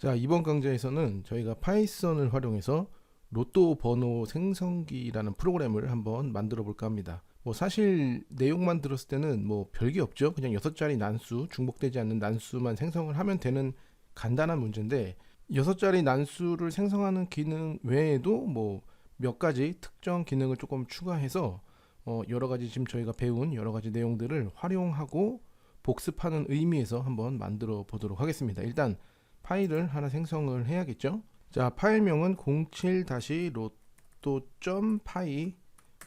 자, 이번 강좌에서는 저희가 파이썬을 활용해서 로또 번호 생성기라는 프로그램을 한번 만들어 볼까 합니다. 뭐 사실 내용만 들었을 때는 뭐 별게 없죠. 그냥 여섯 자리 난수, 중복되지 않는 난수만 생성을 하면 되는 간단한 문제인데 여섯 자리 난수를 생성하는 기능 외에도 뭐 몇 가지 특정 기능을 조금 추가해서 어 여러 가지 지금 저희가 배운 여러 가지 내용들을 활용하고 복습하는 의미에서 한번 만들어 보도록 하겠습니다. 일단 파일을 하나 생성을 해야겠죠. 자, 파일명은 07-로또.py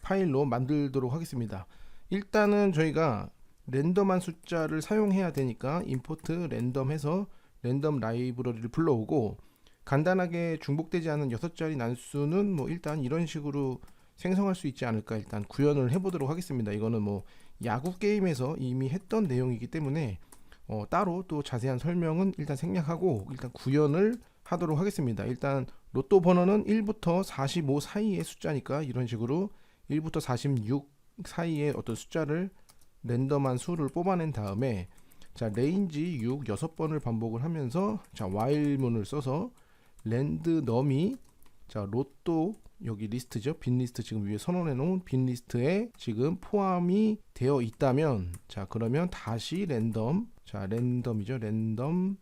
파일로 만들도록 하겠습니다. 일단은 저희가 랜덤한 숫자를 사용해야 되니까 임포트 랜덤 해서 랜덤 라이브러리를 불러오고 간단하게 중복되지 않은 6자리 난수는 뭐 일단 이런 식으로 생성할 수 있지 않을까 일단 구현을 해보도록 하겠습니다. 이거는 뭐 야구 게임에서 이미 했던 내용이기 때문에 어, 따로 또 자세한 설명은 일단 생략하고 일단 구현을 하도록 하겠습니다. 일단 로또 번호는 1부터 45 사이의 숫자니까 이런 식으로 1부터 46 사이의 어떤 숫자를 랜덤한 수를 뽑아낸 다음에 자 레인지 6 6번을 반복을 하면서 자 while문을 써서 랜드 넘이 자 로또 여기 리스트죠 빈 리스트 지금 위에 선언해 놓은 빈 리스트에 지금 포함이 되어 있다면 자 그러면 다시 랜덤 자 랜덤이죠 랜덤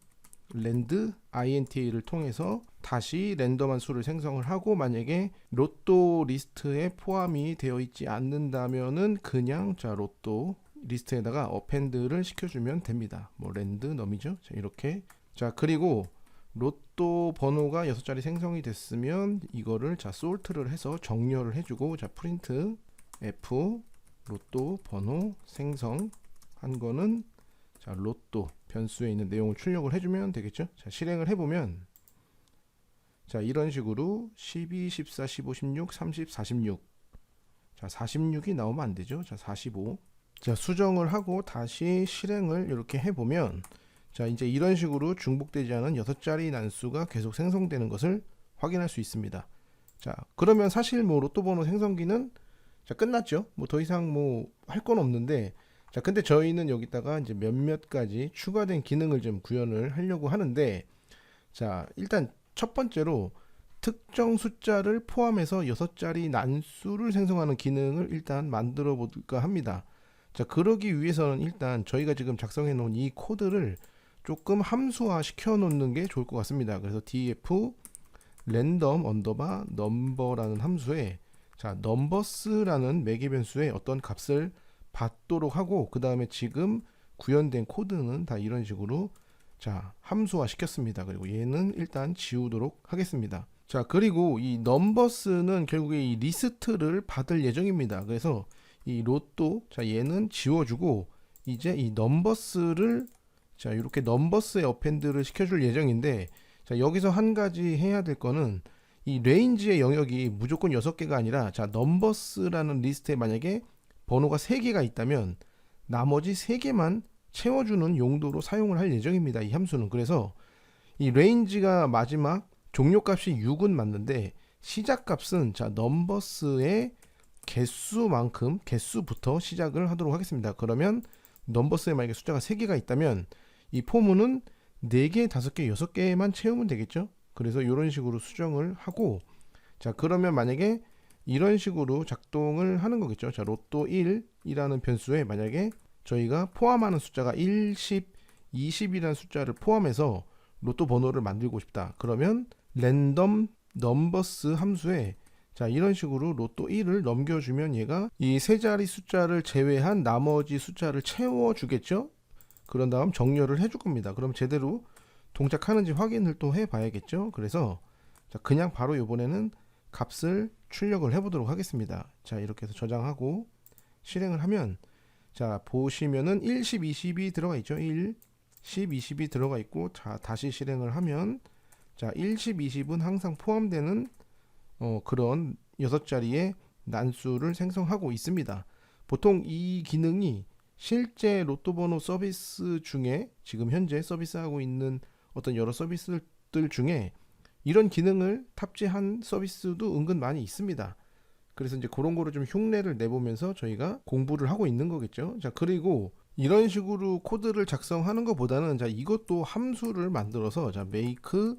랜드 int를 통해서 다시 랜덤한 수를 생성을 하고 만약에 로또 리스트에 포함이 되어 있지 않는다면은 그냥 자 로또 리스트에다가 어펜드를 시켜주면 됩니다. 뭐 랜드 넘이죠. 자, 이렇게 자 그리고 로또 번호가 6자리 생성이 됐으면 이거를 자 솔트를 해서 정렬을 해주고 자 프린트 f 로또 번호 생성 한 거는 자 로또 변수에 있는 내용을 출력을 해주면 되겠죠. 자 실행을 해보면 자 이런 식으로 12, 14, 15, 16, 30, 46. 자 46이 나오면 안 되죠. 자 45. 자 수정을 하고 다시 실행을 이렇게 해보면 자 이제 이런 식으로 중복되지 않은 6자리 난수가 계속 생성되는 것을 확인할 수 있습니다. 자 그러면 사실 뭐 로또 번호 생성기는 자 끝났죠. 뭐 더 이상 뭐 할 건 없는데 자, 근데 저희는 여기다가 이제 몇몇 가지 추가된 기능을 좀 구현을 하려고 하는데, 자, 일단 첫 번째로 특정 숫자를 포함해서 6자리 난수를 생성하는 기능을 일단 만들어 볼까 합니다. 자, 그러기 위해서는 일단 저희가 지금 작성해 놓은 이 코드를 조금 함수화 시켜 놓는 게 좋을 것 같습니다. 그래서 df 랜덤 언더바 넘버라는 함수에 자, 넘버스라는 매개 변수에 어떤 값을 받도록 하고 그 다음에 지금 구현된 코드는 다 이런 식으로 자 함수화 시켰습니다. 그리고 얘는 일단 지우도록 하겠습니다. 자 그리고 이 넘버스는 결국에 이 리스트를 받을 예정입니다. 그래서 이 로또 자 얘는 지워주고 이제 이 넘버스를 자 이렇게 넘버스의 어펜드를 시켜줄 예정인데 자 여기서 한 가지 해야 될 거는 이 레인지의 영역이 무조건 6개가 아니라 자 넘버스라는 리스트에 만약에 번호가 3개가 있다면 나머지 3개만 채워주는 용도로 사용을 할 예정입니다. 이 함수는. 그래서 이 레인지가 마지막 종료값이 6은 맞는데 시작값은 자 넘버스의 개수만큼 개수부터 시작을 하도록 하겠습니다. 그러면 넘버스에 만약에 숫자가 3개가 있다면 이 포문은 4개, 5개, 6개만 채우면 되겠죠. 그래서 이런 식으로 수정을 하고 자 그러면 만약에 이런 식으로 작동을 하는 거겠죠. 자, 로또 1이라는 변수에 만약에 저희가 포함하는 숫자가 1, 10, 20이라는 숫자를 포함해서 로또 번호를 만들고 싶다. 그러면 랜덤 넘버스 함수에 자, 이런 식으로 로또 1을 넘겨주면 얘가 이 세 자리 숫자를 제외한 나머지 숫자를 채워주겠죠? 그런 다음 정렬을 해줄 겁니다. 그럼 제대로 동작하는지 확인을 또 해봐야겠죠? 그래서 자, 그냥 바로 이번에는 값을 출력을 해보도록 하겠습니다. 자 이렇게 해서 저장하고 실행을 하면 자 보시면은 1, 10, 20이 들어가 있죠. 1, 10, 20이 들어가 있고 자 다시 실행을 하면 자 1, 10, 20은 항상 포함되는 어, 그런 6자리의 난수를 생성하고 있습니다. 보통 이 기능이 실제 로또 번호 서비스 중에 지금 현재 서비스하고 있는 어떤 여러 서비스들 중에 이런 기능을 탑재한 서비스도 은근 많이 있습니다. 그래서 이제 그런 거를 좀 흉내를 내보면서 저희가 공부를 하고 있는 거겠죠. 자, 그리고 이런 식으로 코드를 작성하는 것보다는 자 이것도 함수를 만들어서 자 make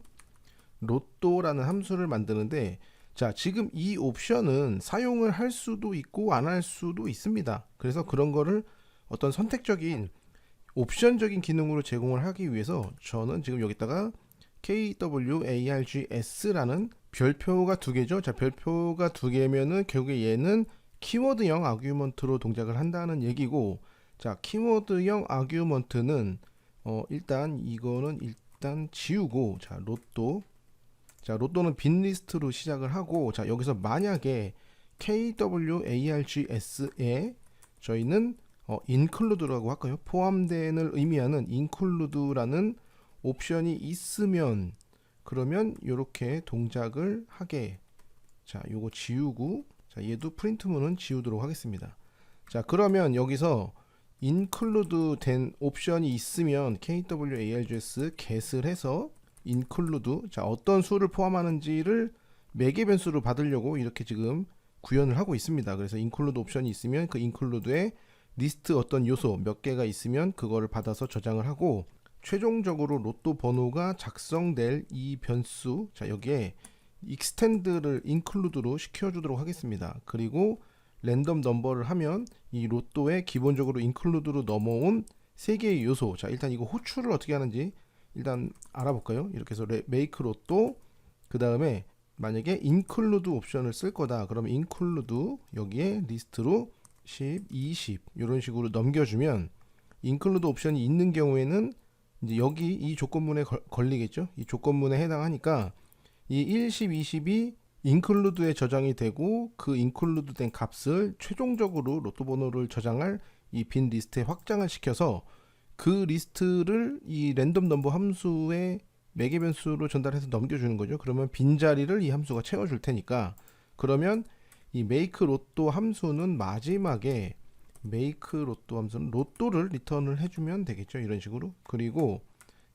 로또라는 함수를 만드는데 자 지금 이 옵션은 사용을 할 수도 있고 안 할 수도 있습니다. 그래서 그런 거를 어떤 선택적인 옵션적인 기능으로 제공을 하기 위해서 저는 지금 여기다가 KWARGS라는 별표가 두 개죠. 자 별표가 두 개면은 결국에 얘는 키워드형 아규먼트로 동작을 한다는 얘기고 자 키워드형 아규먼트는 어 일단 이거는 일단 지우고 자 로또 자 로또는 빈 리스트로 시작을 하고 자 여기서 만약에 KWARGS에 저희는 어, include라고 할까요? 포함된을 의미하는 include라는 옵션이 있으면 그러면 이렇게 동작을 하게 자 요거 지우고 자 얘도 프린트문은 지우도록 하겠습니다. 자 그러면 여기서 include 된 옵션이 있으면 KWARGS get을 해서 include 자 어떤 수를 포함하는지를 매개 변수로 받으려고 이렇게 지금 구현을 하고 있습니다. 그래서 include 옵션이 있으면 그 include에 리스트 어떤 요소 몇 개가 있으면 그거를 받아서 저장을 하고 최종적으로 로또 번호가 작성될 이 변수 자 여기에 extend를 include로 시켜주도록 하겠습니다. 그리고 랜덤 넘버를 하면 이 로또에 기본적으로 include로 넘어온 세 개의 요소 자 일단 이거 호출을 어떻게 하는지 일단 알아볼까요? 이렇게 해서 make 로또 그 다음에 만약에 include 옵션을 쓸 거다 그러면 include 여기에 리스트로 10, 20 이런 식으로 넘겨주면 include 옵션이 있는 경우에는 이제 여기 이 조건문에 걸, 걸리겠죠. 이 조건문에 해당하니까 이 1, 10, 20이 include에 저장이 되고 그 include 된 값을 최종적으로 로또 번호를 저장할 이 빈 리스트에 확장을 시켜서 그 리스트를 이 랜덤 넘버 함수의 매개 변수로 전달해서 넘겨주는 거죠. 그러면 빈 자리를 이 함수가 채워줄 테니까 그러면 이 make 로또 함수는 마지막에 make 로또 함수는 로또를 리턴을 해주면 되겠죠. 이런 식으로. 그리고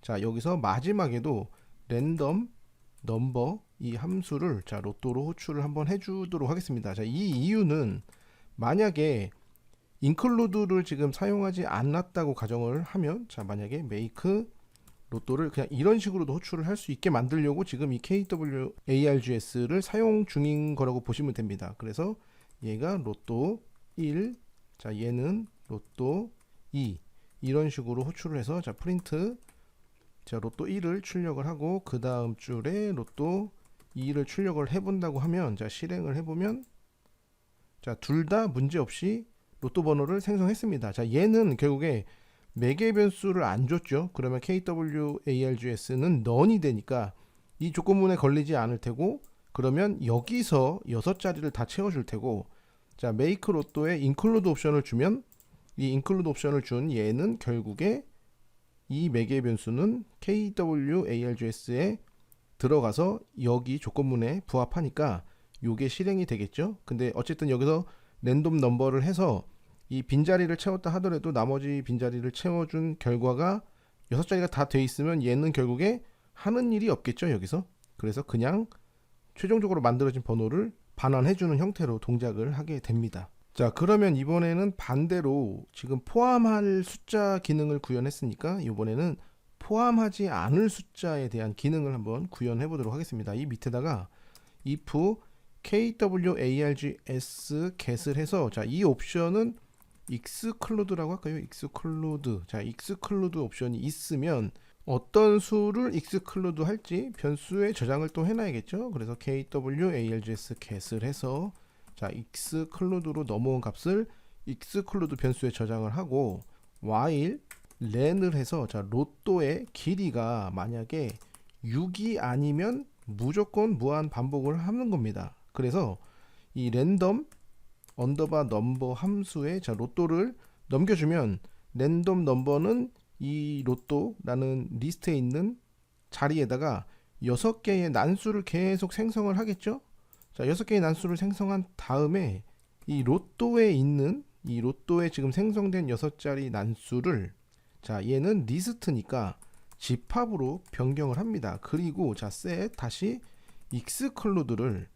자 여기서 마지막에도 랜덤 넘버 이 함수를 자 로또로 호출을 한번 해주도록 하겠습니다. 자이 이유는 만약에 include를 지금 사용하지 않았다고 가정을 하면 자 만약에 make 로또를 그냥 이런 식으로도 호출을 할 수 있게 만들려고 지금 이 KWARGS를 사용 중인 거라고 보시면 됩니다. 그래서 얘가 로또 1, 자 얘는 로또 2 이런 식으로 호출을 해서 자 프린트 자 로또 1을 출력을 하고 그 다음 줄에 로또 2를 출력을 해본다고 하면 자 실행을 해보면 자 둘 다 문제 없이 로또 번호를 생성했습니다. 자 얘는 결국에 매개 변수를 안 줬죠. 그러면 KWARGS는 넌이 되니까 이 조건문에 걸리지 않을 테고 그러면 여기서 여섯 자리를 다 채워줄 테고 자 make 로또에 include 옵션을 주면 이 include 옵션을 준 얘는 결국에 이 매개 변수는 KWARGS에 들어가서 여기 조건문에 부합하니까 요게 실행이 되겠죠. 근데 어쨌든 여기서 랜덤 넘버를 해서 이 빈자리를 채웠다 하더라도 나머지 빈자리를 채워준 결과가 여섯 자리가 다 돼 있으면 얘는 결국에 하는 일이 없겠죠 여기서 그래서 그냥 최종적으로 만들어진 번호를 반환해주는 형태로 동작을 하게 됩니다 자 그러면 이번에는 반대로 지금 포함할 숫자 기능을 구현했으니까 이번에는 포함하지 않을 숫자에 대한 기능을 한번 구현해 보도록 하겠습니다 이 밑에다가 if KWARGS get을 해서 자 이 옵션은 exclude라고 할까요? exclude. 자, exclude 옵션이 있으면 어떤 수를 exclude 할지 변수에 저장을 또 해놔야겠죠. 그래서 KWARGS get을 해서 자, exclude로 넘어온 값을 exclude 변수에 저장을 하고 while len을 해서 자, 로또의 길이가 만약에 6이 아니면 무조건 무한 반복을 하는 겁니다. 그래서 이 랜덤 언더바 넘버 함수에 자 로또를 넘겨주면 랜덤 넘버는 이 로또라는 리스트에 있는 자리에다가 여섯 개의 난수를 계속 생성을 하겠죠. 자 여섯 개의 난수를 생성한 다음에 이 로또에 있는 이 로또에 지금 생성된 여섯 자리 난수를 자 얘는 리스트니까 집합으로 변경을 합니다. 그리고 자 셋 다시 익스클루드를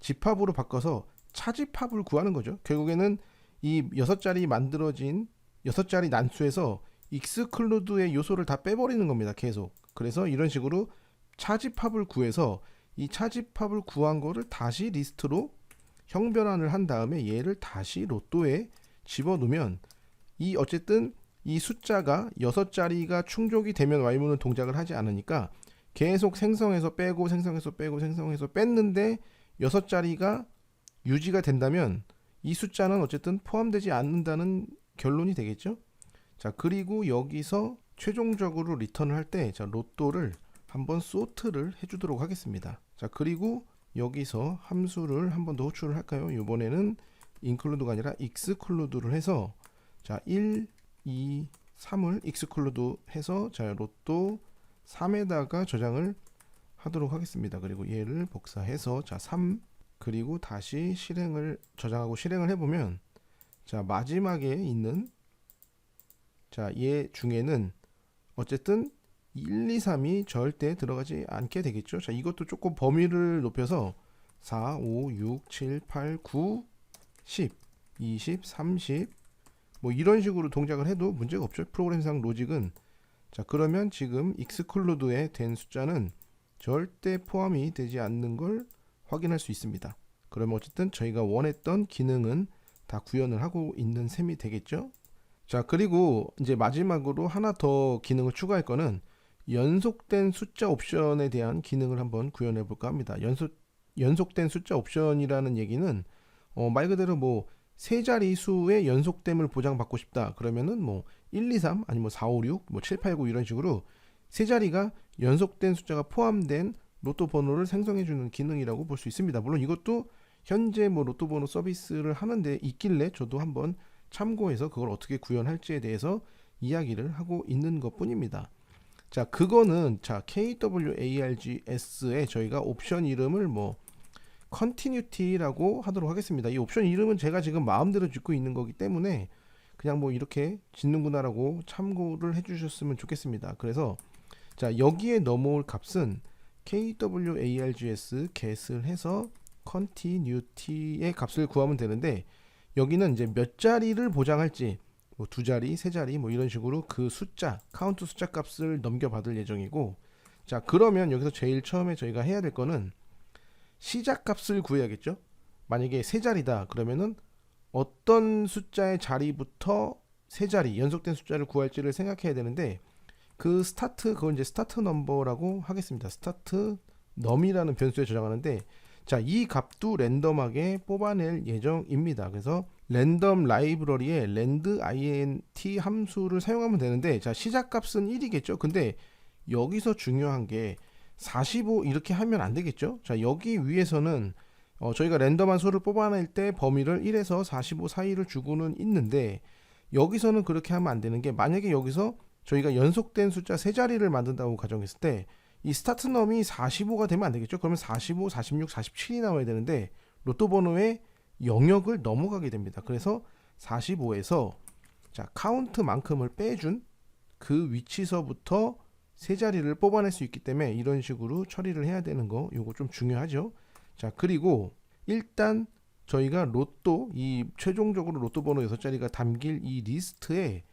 집합으로 바꿔서 차집합을 구하는 거죠. 결국에는 이 여섯 자리 만들어진 여섯 자리 난수에서 익스클루드의 요소를 다 빼버리는 겁니다. 계속. 그래서 이런 식으로 차집합을 구해서 이 차집합을 구한 거를 다시 리스트로 형변환을 한 다음에 얘를 다시 로또에 집어넣으면 이 어쨌든 이 숫자가 여섯 자리가 충족이 되면 Y문은 동작을 하지 않으니까 계속 생성해서 빼고 생성해서 빼고 생성해서 뺐는데 여섯 자리가 유지가 된다면 이 숫자는 어쨌든 포함되지 않는다는 결론이 되겠죠. 자 그리고 여기서 최종적으로 리턴을 할 때 자 로또를 한번 소트를 해주도록 하겠습니다. 자 그리고 여기서 함수를 한 번 더 호출을 할까요? 이번에는 include가 아니라 exclude를 해서 자 1, 2, 3을 exclude 해서 자 로또 3에다가 저장을 하도록 하겠습니다. 그리고 얘를 복사해서 자 3 그리고 다시 실행을 저장하고 실행을 해보면 자 마지막에 있는 자 얘 중에는 어쨌든 1, 2, 3이 절대 들어가지 않게 되겠죠. 자 이것도 조금 범위를 높여서 4, 5, 6, 7, 8, 9, 10, 20, 30 뭐 이런 식으로 동작을 해도 문제가 없죠. 프로그램상 로직은 자 그러면 지금 익스클루드에 된 숫자는 절대 포함이 되지 않는 걸 확인할 수 있습니다. 그러면 어쨌든 저희가 원했던 기능은 다 구현을 하고 있는 셈이 되겠죠. 자 그리고 이제 마지막으로 하나 더 기능을 추가할 거는 연속된 숫자 옵션에 대한 기능을 한번 구현해 볼까 합니다. 연속 연속된 숫자 옵션이라는 얘기는 어, 말 그대로 뭐 세 자리 수의 연속됨을 보장받고 싶다. 그러면은 뭐 1, 2, 3 아니면 뭐 4, 5, 6, 뭐 7, 8, 9 이런 식으로 세 자리가 연속된 숫자가 포함된 로또 번호를 생성해 주는 기능이라고 볼 수 있습니다. 물론 이것도 현재 뭐 로또 번호 서비스를 하는데 있길래 저도 한번 참고해서 그걸 어떻게 구현할지에 대해서 이야기를 하고 있는 것 뿐입니다. 자, 그거는 자, KWARGS에 저희가 옵션 이름을 뭐 continuity라고 하도록 하겠습니다. 이 옵션 이름은 제가 지금 마음대로 짓고 있는 거기 때문에 그냥 뭐 이렇게 짓는구나라고 참고를 해 주셨으면 좋겠습니다. 그래서 자, 여기에 넘어올 값은 KWARGS get을 해서 continuity의 값을 구하면 되는데 여기는 이제 몇 자리를 보장할지 뭐 두 자리, 세 자리 뭐 이런 식으로 그 숫자, 카운트 숫자 값을 넘겨받을 예정이고 자 그러면 여기서 제일 처음에 저희가 해야 될 거는 시작 값을 구해야겠죠. 만약에 세 자리다 그러면은 어떤 숫자의 자리부터 세 자리 연속된 숫자를 구할지를 생각해야 되는데 그 스타트 그걸 이제 스타트 넘버라고 하겠습니다. 스타트 넘이라는 변수에 저장하는데 자, 이 값도 랜덤하게 뽑아낼 예정입니다. 그래서 랜덤 라이브러리에 랜드 int 함수를 사용하면 되는데 자, 시작 값은 1이겠죠. 근데 여기서 중요한 게 45 이렇게 하면 안 되겠죠. 자, 여기 위에서는 어, 저희가 랜덤한 수를 뽑아낼 때 범위를 1에서 45 사이를 주고는 있는데 여기서는 그렇게 하면 안 되는 게 만약에 여기서 저희가 연속된 숫자 세 자리를 만든다고 가정했을 때 이 스타트 넘이 45가 되면 안 되겠죠. 그러면 45, 46, 47이 나와야 되는데 로또 번호의 영역을 넘어가게 됩니다. 그래서 45에서 자 카운트만큼을 빼준 그 위치서부터 세 자리를 뽑아낼 수 있기 때문에 이런 식으로 처리를 해야 되는 거 요거 좀 중요하죠. 자 그리고 일단 저희가 로또 이 최종적으로 로또 번호 6자리가 담길 이 리스트에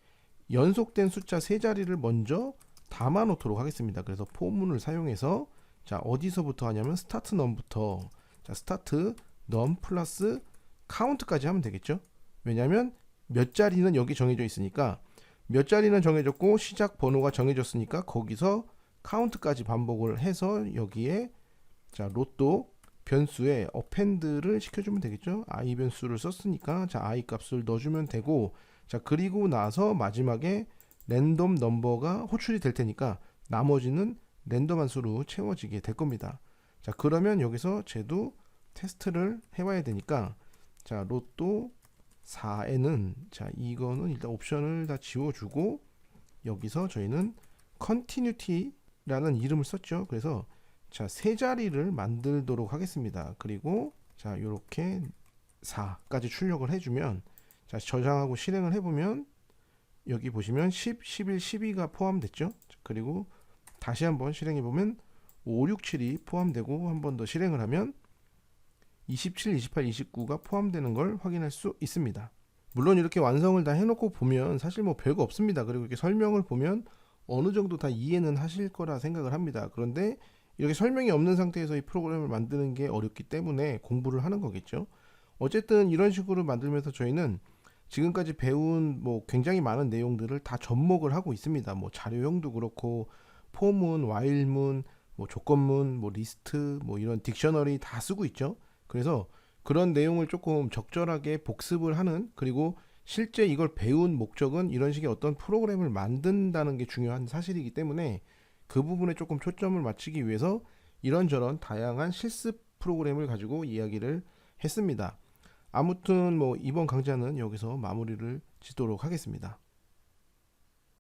연속된 숫자 세 자리를 먼저 담아 놓도록 하겠습니다. 그래서 포문을 사용해서 자 어디서부터 하냐면 스타트 넘부터 자 스타트 넘 플러스 카운트까지 하면 되겠죠. 왜냐하면 몇 자리는 여기 정해져 있으니까 몇 자리는 정해졌고 시작 번호가 정해졌으니까 거기서 카운트까지 반복을 해서 여기에 자 로또 변수에 어펜드를 시켜주면 되겠죠. i 변수를 썼으니까 자 i 값을 넣어주면 되고 자 그리고 나서 마지막에 랜덤 넘버가 호출이 될 테니까 나머지는 랜덤한 수로 채워지게 될 겁니다. 자 그러면 여기서 쟤도 테스트를 해봐야 되니까 자 로또 4에는 자 이거는 일단 옵션을 다 지워주고 여기서 저희는 continuity라는 이름을 썼죠. 그래서 자 세 자리를 만들도록 하겠습니다. 그리고 자 이렇게 4까지 출력을 해주면 자 저장하고 실행을 해보면 여기 보시면 10, 11, 12가 포함됐죠. 그리고 다시 한번 실행해 보면 5, 6, 7이 포함되고 한 번 더 실행을 하면 27, 28, 29가 포함되는 걸 확인할 수 있습니다. 물론 이렇게 완성을 다 해놓고 보면 사실 뭐 별거 없습니다. 그리고 이렇게 설명을 보면 어느 정도 다 이해는 하실 거라 생각을 합니다. 그런데 이렇게 설명이 없는 상태에서 이 프로그램을 만드는 게 어렵기 때문에 공부를 하는 거겠죠. 어쨌든 이런 식으로 만들면서 저희는 지금까지 배운 뭐 굉장히 많은 내용들을 다 접목을 하고 있습니다. 뭐 자료형도 그렇고 포문, 와일문, 뭐 조건문, 뭐 리스트, 뭐 이런 딕셔너리 다 쓰고 있죠. 그래서 그런 내용을 조금 적절하게 복습을 하는 그리고 실제 이걸 배운 목적은 이런 식의 어떤 프로그램을 만든다는 게 중요한 사실이기 때문에 그 부분에 조금 초점을 맞추기 위해서 이런저런 다양한 실습 프로그램을 가지고 이야기를 했습니다. 아무튼 뭐 이번 강좌는 여기서 마무리를 짓도록 하겠습니다.